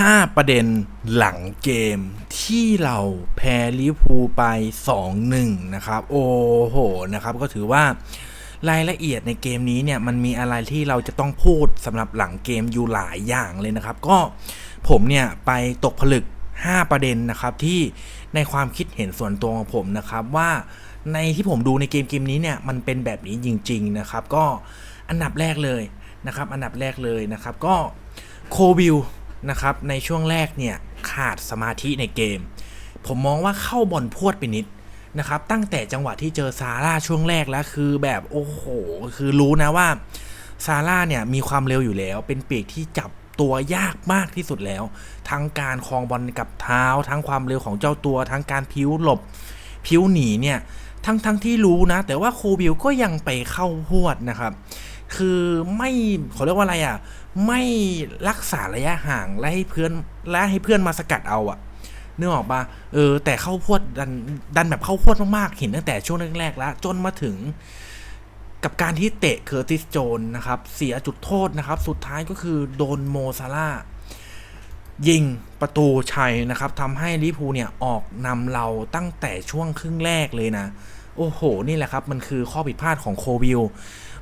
5 ประเด็นหลังเกมที่เราแพ้ลิพูไป 2-1 นะครับ โอ้โหนะครับก็ถือว่ารายละเอียดในเกมนี้เนี่ยมันมีอะไรที่เราจะต้องพูดสำหรับหลังเกมอยู่หลายอย่างเลยนะครับ ก็ผมเนี่ยไปตกผลึก 5 ประเด็นนะครับที่ในความคิดเห็นส่วนตัวของผมนะครับว่าในที่ผมดูในเกมเกมนี้เนี่ยมันเป็นแบบนี้จริง ๆนะครับ ก็อันดับแรกเลยนะครับ อันดับแรกเลยนะครับ ก็โควิล นะครับในช่วงแรกเนี่ยขาดสมาธิในเกม ผมมองว่าเข้าบอลพวดไปนิดนะครับตั้งแต่จังหวะที่เจอซาร่าช่วงแรกแล้วคือแบบโอ้โห คือรู้นะว่าซาร่าเนี่ยมีความเร็วอยู่แล้ว เป็นปีกที่จับตัวยากมากที่สุดแล้ว ทั้งการคลองบอลกับเท้า ทั้งความเร็วของเจ้าตัว ทั้งการพิ้วหลบ พิ้วหนีเนี่ยทั้งทั้งที่รู้นะ แต่ว่าโคบิลก็ยังไปเข้าพวดนะครับ คือไม่เขาเรียกว่าอะไรอะ ไม่รักษาระยะห่างและให้เพื่อนและให้เพื่อนมาสกัดเอาอะนึกออกปะเออ แต่เข้าพวดดันดันแบบเข้าพวดมากๆ เห็นตั้งแต่ช่วงแรกๆแล้ว จนมาถึงกับการที่เตะเคอร์ติสโจนนะครับ เสียจุดโทษนะครับ สุดท้ายก็คือโดนโมซาร่ายิงประตูชัยนะครับทำให้ลิพูเนี่ยออกนำเราตั้งแต่ช่วงครึ่งแรกเลยนะ โอ้โห นี่แหละครับ มันคือข้อผิดพลาดของโควิล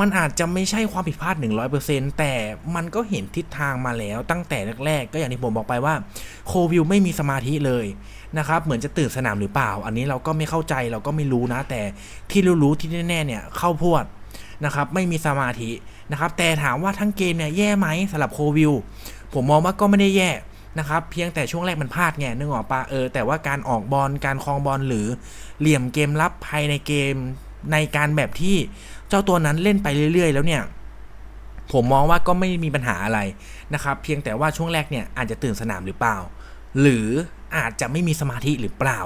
มันอาจจะไม่ใช่ความผิดพลาด 100%แต่มันก็เห็นทิศทางมาแล้วตั้งแต่แรกๆ ก็อย่างที่ผมบอกไปว่าโควิลไม่มีสมาธิเลยนะครับเหมือนจะตื่นสนามหรือเปล่า อันนี้เราก็ไม่เข้าใจเราก็ไม่รู้นะ แต่ที่รู้ๆที่แน่ๆเนี่ยเข้าพวดนะครับไม่มีสมาธินะครับแต่ถามว่าทั้งเกมเนี่ยแย่ไหมสำหรับโควิลผมมองว่าก็ไม่ได้แย่นะครับเพียงแต่ช่วงแรกมันพลาดไงนึกออกปะเออแต่ว่าการออกบอลการคลองบอลหรือเหลี่ยมเกมรับภายในเกม ในการแบบที่เจ้าตัวนั้นเล่นไปเรื่อย ๆ แล้วเนี่ยผมมองว่าก็ไม่มีปัญหาอะไรนะครับ เพียงแต่ว่าช่วงแรกเนี่ยอาจจะตื่นสนามหรือเปล่า หรืออาจจะไม่มีสมาธิหรือเปล่า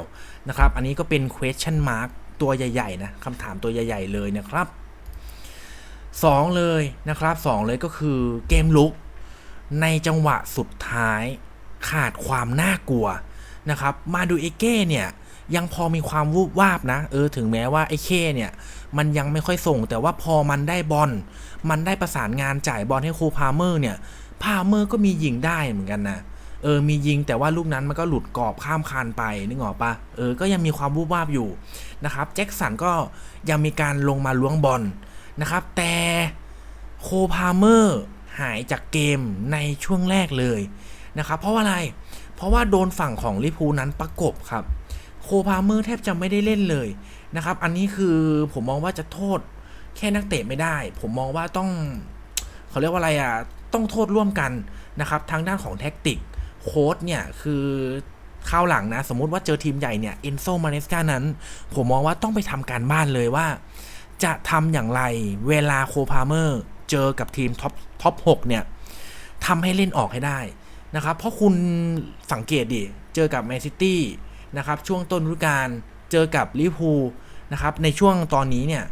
นะครับ อันนี้ก็เป็น question mark ตัวใหญ่ๆนะคำถามตัวใหญ่ ๆ เลยนะครับ 2 เลยนะครับ 2 เลยก็คือเกมลุก ในจังหวะสุดท้ายขาดความน่ากลัวนะครับ มาดูเอเก้เนี่ย ยังพอมีความวูบวาบนะ เออถึงแม้ว่าไอ้เคเนี่ย มันยังไม่ค่อยส่ง แต่ว่าพอมันได้บอลมันได้ประสานงานจ่ายบอลให้ครูพาเมอร์เนี่ย พาเมอร์ก็มียิงได้เหมือนกันนะเออมียิงแต่ว่าลูกนั้นมันก็หลุดกรอบข้ามคานไปนึกออกปะเออก็ยังมีความวูบวาบอยู่นะครับแจ็คสันก็ยังมีการลงมาล้วงบอลนะครับ แต่โคพาเมอร์หายจากเกมในช่วงแรกเลยนะครับ เพราะว่าอะไร เพราะว่าโดนฝั่งของลิพูนั้นประกบครับ โคพาเมอร์แทบจะไม่ได้เล่นเลยนะครับ อันนี้คือผมมองว่าจะโทษแค่นักเตะไม่ได้ ผมมองว่าต้องเขาเรียกว่าอะไรอะ ต้องโทษร่วมกันนะครับ ทางด้านของแท็กติกโค้ดเนี่ยคือข้าวหลังนะ สมมุติว่าเจอทีมใหญ่เนี่ยเอนโซมาเนสกานั้น ผมมองว่าต้องไปทำการบ้านเลยว่า จะทำอย่างไรเวลาโคพาเมอร์เจอกับทีมท็อปท็อปหกเนี่ยทำให้เล่นออกให้ได้นะครับ เพราะคุณสังเกตดิ เจอกับแมนซิตี้ นะครับช่วงต้นฤดูกาลเจอกับลิพูนะครับในช่วงตอนนี้เนี่ย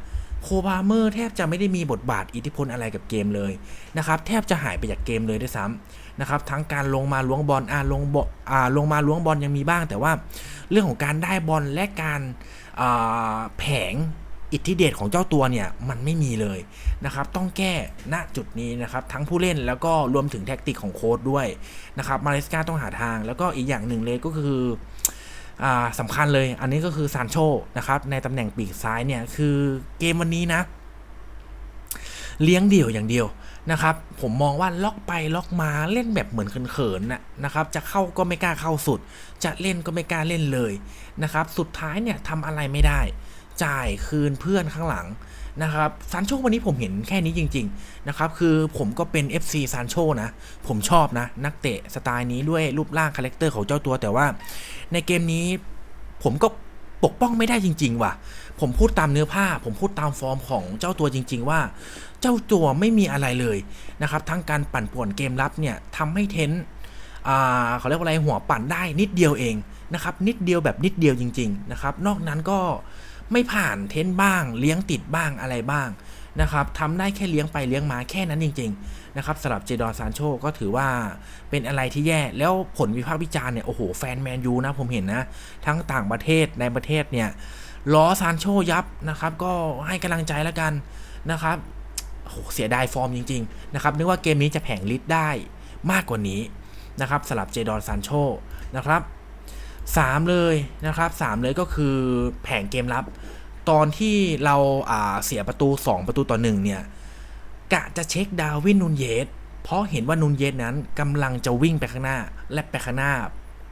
โคพาเมอร์แทบจะไม่ได้มีบทบาทอิทธิพลอะไรกับเกมเลยนะครับแทบจะหายไปจากเกมเลยด้วยซ้ำนะครับทั้งการลงมาล้วงบอลอ่าลงบออ่าลงมาล้วงบอลยังมีบ้าง แต่ว่าเรื่องของการได้บอลและการแผงอิทธิเดชของเจ้าตัวเนี่ยมันไม่มีเลยนะครับต้องแก้ณจุดนี้นะครับทั้งผู้เล่นแล้วก็รวมถึงแท็กติกของโค้ดด้วยนะครับมาเลสกาต้องหาทาง แล้วก็อีกอย่างหนึ่งเลยก็คือ สำคัญเลย อันนี้ก็คือซานโชนะครับ ในตำแหน่งปีกซ้ายเนี่ย คือเกมวันนี้นะ เลี้ยงเดี่ยวอย่างเดียวนะครับ ผมมองว่าล็อกไปล็อกมาเล่นแบบเหมือนเขินๆนะนะครับ จะเข้าก็ไม่กล้าเข้าสุด จะเล่นก็ไม่กล้าเล่นเลยนะครับ สุดท้ายเนี่ยทำอะไรไม่ได้ จ่ายคืนเพื่อนข้างหลัง นะครับซานโชวันนี้ผมเห็นแค่นี้จริง ๆ นะครับ คือผมก็เป็น FC ซานโชนะ ผมชอบนะ นักเตะสไตล์นี้ด้วยรูปร่างคาแรคเตอร์ของเจ้าตัวแต่ว่าในเกมนี้ผมก็ปกป้องไม่ได้จริง ๆ ว่ะ ผมพูดตามเนื้อผ้า ผมพูดตามฟอร์มของเจ้าตัวจริง ๆ ว่า เจ้าตัวไม่มีอะไรเลยนะครับ ทั้งการปั่นป่วนเกมรับเนี่ยทำให้เทนเขาเรียกว่าอะไรหัวปั่นได้นิดเดียวเองนะครับ นิดเดียวแบบนิดเดียวจริง ๆ นะครับ นอกนั้นก็ ไม่ผ่านเทนบ้าง เลี้ยงติดบ้างอะไรบ้างนะครับทำได้แค่เลี้ยงไปเลี้ยงมาแค่นั้นจริง ๆ นะครับสำหรับเจดอนซานโชก็ถือว่าเป็นอะไรที่แย่แล้วผลวิพากษ์วิจารณ์เนี่ยโอ้โหแฟนแมนยูนะผมเห็นนะ ทั้งต่างประเทศในประเทศเนี่ยล้อซานโชยับนะครับ ก็ให้กำลังใจแล้วกันนะครับโอ้โหเสียดายฟอร์มจริง ๆ นะครับนึกว่าเกมนี้จะแผงลิดได้มากกว่านี้นะครับสลับเจดอนซานโชนะครับ สามเลยนะครับสามเลยก็คือแผงเกมรับ ตอนที่เราาเสียประตู 2 ประตูต่อหนึ่งเนี่ย กะจะเช็คดาวินนูนเยสเพราะเห็นว่านูนเยสนั้นกำลังจะวิ่งไปข้างหน้า และไปข้างหน้า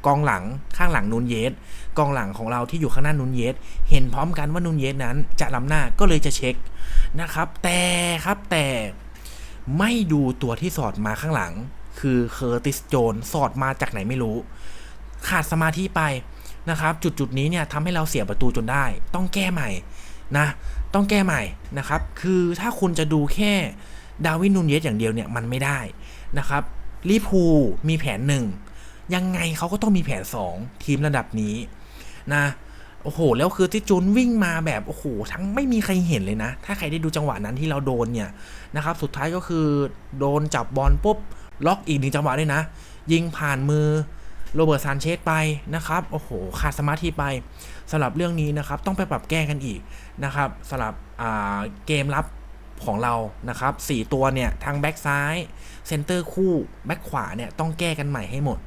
กองหลังข้างหลังนูนเยสกองหลังของเราที่อยู่ข้างหน้านูนเยสเห็นพร้อมกันว่านูนเยสนั้นจะล้ำหน้าก็เลยจะเช็คนะครับ แต่ครับแต่ไม่ดูตัวที่สอดมาข้างหลัง คือเคอร์ติสโจนสอดมาจากไหนไม่รู้ ขาดสมาธิไปนะครับ จุดจุดๆนี้เนี่ยทำให้เราเสียประตูจนได้ ต้องแก้ใหม่นะต้องแก้ใหม่นะครับ คือถ้าคุณจะดูแค่ดาวินนูนเยสอย่างเดียวเนี่ยมันไม่ได้นะครับลิพูมีแผนหนึ่งยังไงเขาก็ต้องมีแผน 2 ทีมระดับนี้นะโอ้โห แล้วคือที่จูนวิ่งมาแบบโอ้โหทั้งไม่มีใครเห็นเลยนะ ถ้าใครได้ดูจังหวะนั้นที่เราโดนเนี่ยนะครับ สุดท้ายก็คือโดนจับบอลปุ๊บล็อกอีกหนึ่งจังหวะด้วยนะ ยิงผ่านมือ โรเบิร์ตซานเชสไปนะครับโอ้โหขาดสมาธิไปสำหรับเรื่องนี้นะครับต้องไปปรับแก้กันอีกนะครับสำหรับเกมรับของเรานะครับ4ตัวเนี่ยทางแบ็กซ้ายเซนเตอร์คู่แบ็กขวาเนี่ยต้องแก้กันใหม่ให้หมด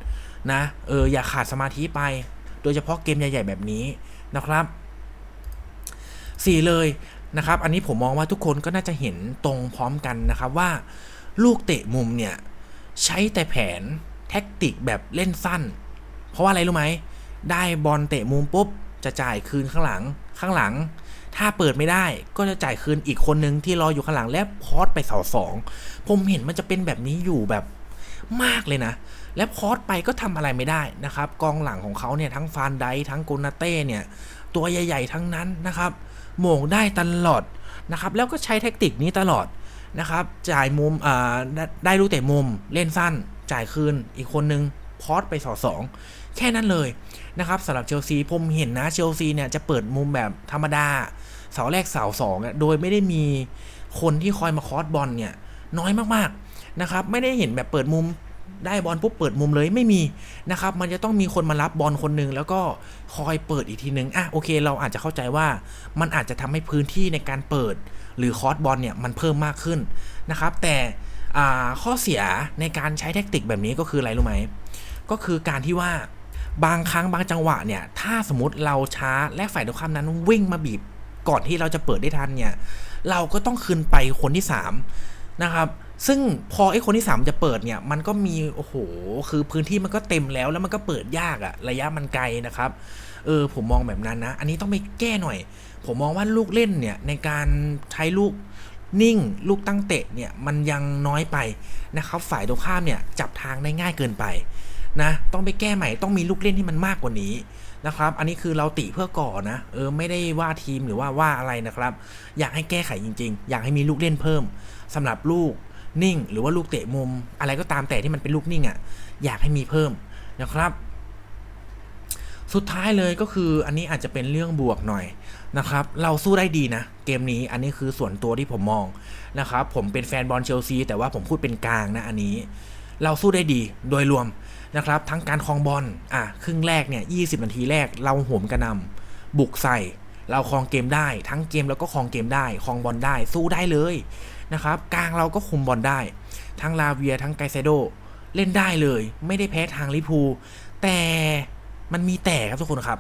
นะเอออย่าขาดสมาธิไป โดยเฉพาะเกมใหญ่ ๆ แบบนี้นะครับ4เลยนะครับ อันนี้ผมมองว่าทุกคนก็น่าจะเห็นตรงพร้อมกันนะครับว่าลูกเตะมุมเนี่ย ใช้แต่แผน ท็กติกแบบเล่นสั้น เพราะว่าอะไรรู้ไหม ได้บอลเตะมุมปุ๊บ จะจ่ายคืนข้างหลัง ข้างหลัง ถ้าเปิดไม่ได้ก็จะจ่ายคืนอีกคนนึงที่รออยู่ข้างหลังและพอสไปเสาสอง ผมเห็นมันจะเป็นแบบนี้อยู่แบบมากเลยนะ และพอสไปก็ทำอะไรไม่ได้นะครับ กองหลังของเขาเนี่ยทั้งฟานไดทั้งโกนาเต้เนี่ย ตัวใหญ่ ๆ ทั้งนั้นนะครับโหม่งได้ตลอดนะครับ แล้วก็ใช้แท็กติกนี้ตลอดนะครับ จ่ายมุมอ่าได้ได้ลูกเตะมุมเล่นสั้น จ่ายคืนอีกคนนึงพอสไปสอสองแค่นั้นเลยนะครับสำหรับเชลซีผมเห็นนะเชลซีเนี่ยจะเปิดมุมแบบธรรมดาเสาแรกเสาสองโดยไม่ได้มีคนที่คอยมาคอสบอลเนี่ยน้อยมากๆนะครับไม่ได้เห็นแบบเปิดมุมได้บอลปุ๊บเปิดมุมเลยไม่มีนะครับมันจะต้องมีคนมารับบอลคนหนึ่งแล้วก็คอยเปิดอีกทีนึงอะโอเค เราอาจจะเข้าใจว่ามันอาจจะทำให้พื้นที่ในการเปิด หรือคอสบอลเนี่ยมันเพิ่มมากขึ้นนะครับแต่ ข้อเสียในการใช้แทคติกแบบนี้ก็คืออะไรรู้ไหม ก็คือการที่ว่าบางครั้งบางจังหวะเนี่ย ถ้าสมมติเราช้าและฝ่ายตรงข้ามนั้นวิ่งมาบีบก่อนที่เราจะเปิดได้ทันเนี่ย เราก็ต้องคืนไปคนที่ 3 นะครับซึ่งพอไอ้คนที่ 3 จะเปิดเนี่ย มันก็มี โอ้โห คือพื้นที่มันก็เต็มแล้วแล้วมันก็เปิดยากอะระยะมันไกลนะครับ เออ ผมมองแบบนั้นนะ อันนี้ต้องไปแก้หน่อย ผมมองว่าลูกเล่นเนี่ย ในการใช้ลูก นิ่งลูกตั้งเตะเนี่ยมันยังน้อยไปนะครับฝ่ายตรงข้ามเนี่ยจับทางได้ง่ายเกินไปนะต้องไปแก้ใหม่ต้องมีลูกเล่นที่มันมากกว่านี้นะครับ อันนี้คือเราติเพื่อก่อนะเออไม่ได้ว่าทีมหรือว่าว่าอะไรนะครับ อยากให้แก้ไขจริง ๆ อยากให้มีลูกเล่นเพิ่มสำหรับลูกนิ่ง หรือว่าลูกเตะมุม อะไรก็ตามแต่ที่มันเป็นลูกนิ่งอะ่ะอยากให้มีเพิ่มนะครับ สุดท้ายเลยก็คืออันนี้อาจจะเป็นเรื่องบวกหน่อยนะครับ เราสู้ได้ดีนะ เกมนี้อันนี้คือส่วนตัวที่ผมมองนะครับ ผมเป็นแฟนบอลเชลซีแต่ว่าผมพูดเป็นกลางนะอันนี้ เราสู้ได้ดีโดยรวมนะครับ ทั้งการคลองบอลอะครึ่งแรกเนี่ย20นาทีแรกเราโหมกระนำบุกใส่ เราคลองเกมได้ ทั้งเกมแล้วก็คลองเกมได้คลองบอลได้สู้ได้เลยนะครับกลางเราก็คุมบอลได้ ทั้งลาเวียทั้งไกเซโดเล่นได้เลย ไม่ได้แพ้ทางลิพูแต่ มันมีแต่ครับทุกคนครับ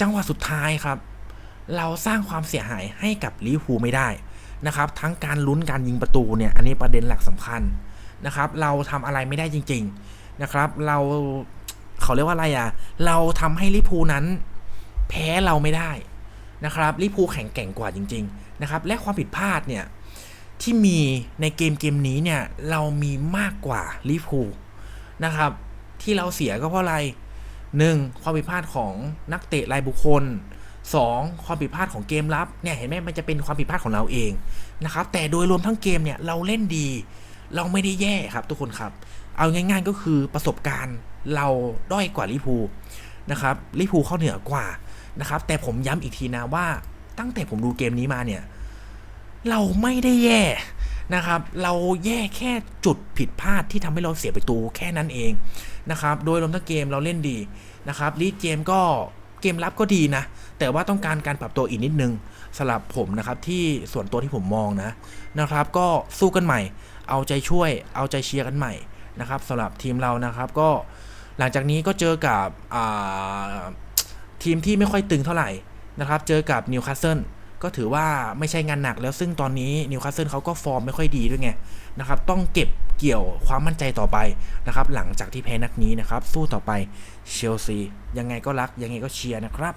จังหวะสุดท้ายครับ เราสร้างความเสียหายให้กับลิเวอร์พูลไม่ได้นะครับ ทั้งการลุ้นการยิงประตูเนี่ย อันนี้ประเด็นหลักสำคัญนะครับ เราทำอะไรไม่ได้จริง ๆนะครับ เราเขาเรียกว่าอะไรอะ เราทำให้ลิเวอร์พูลนั้น แพ้เราไม่ได้นะครับลิเวอร์พูลแข็งแกร่งกว่าจริง ๆ นะครับ และความผิดพลาดเนี่ยที่มีในเกมเกมนี้เนี่ยเรามีมากกว่าลิเวอร์พูลนะครับ ที่เราเสียก็เพราะอะไร หนึ่งความผิดพลาดของนักเตะรายบุคคล 2. ความผิดพลาดของเกมรับเนี่ยเห็นไหมมันจะเป็นความผิดพลาดของเราเองนะครับแต่โดยรวมทั้งเกมเนี่ยเราเล่นดี เราไม่ได้แย่ครับทุกคนครับ เอาง่ายๆก็คือประสบการณ์เราด้อยกว่าลิพูนะครับลิพูเข้าเหนือกว่านะครับแต่ผมย้ำอีกทีนะว่าตั้งแต่ผมดูเกมนี้มาเนี่ย เราไม่ได้แย่ นะครับ เราแย่แค่จุดผิดพลาดที่ทำให้เราเสียประตูแค่นั้นเองนะครับ โดยรวมทั้งเกมเราเล่นดีนะครับลีดเกมก็เกมรับก็ดีนะ แต่ว่าต้องการการปรับตัวอีกนิดนึงสำหรับผมนะครับที่ส่วนตัวที่ผมมองนะนะครับ ก็สู้กันใหม่ เอาใจช่วย เอาใจเชียร์กันใหม่นะครับสำหรับทีมเรานะครับก็หลังจากนี้ก็เจอกับทีมที่ไม่ค่อยตึงเท่าไหร่นะครับ เจอกับนิวคาสเซิล ก็ถือว่าไม่ใช่งานหนักแล้วซึ่งตอนนี้นิวคาสเซิลเขาก็ฟอร์มไม่ค่อยดีด้วยไงนะครับต้องเก็บเกี่ยวความมั่นใจต่อไปนะครับหลังจากที่แพ้นักนี้นะครับสู้ต่อไปเชลซียังไงก็รักยังไงก็เชียร์นะครับ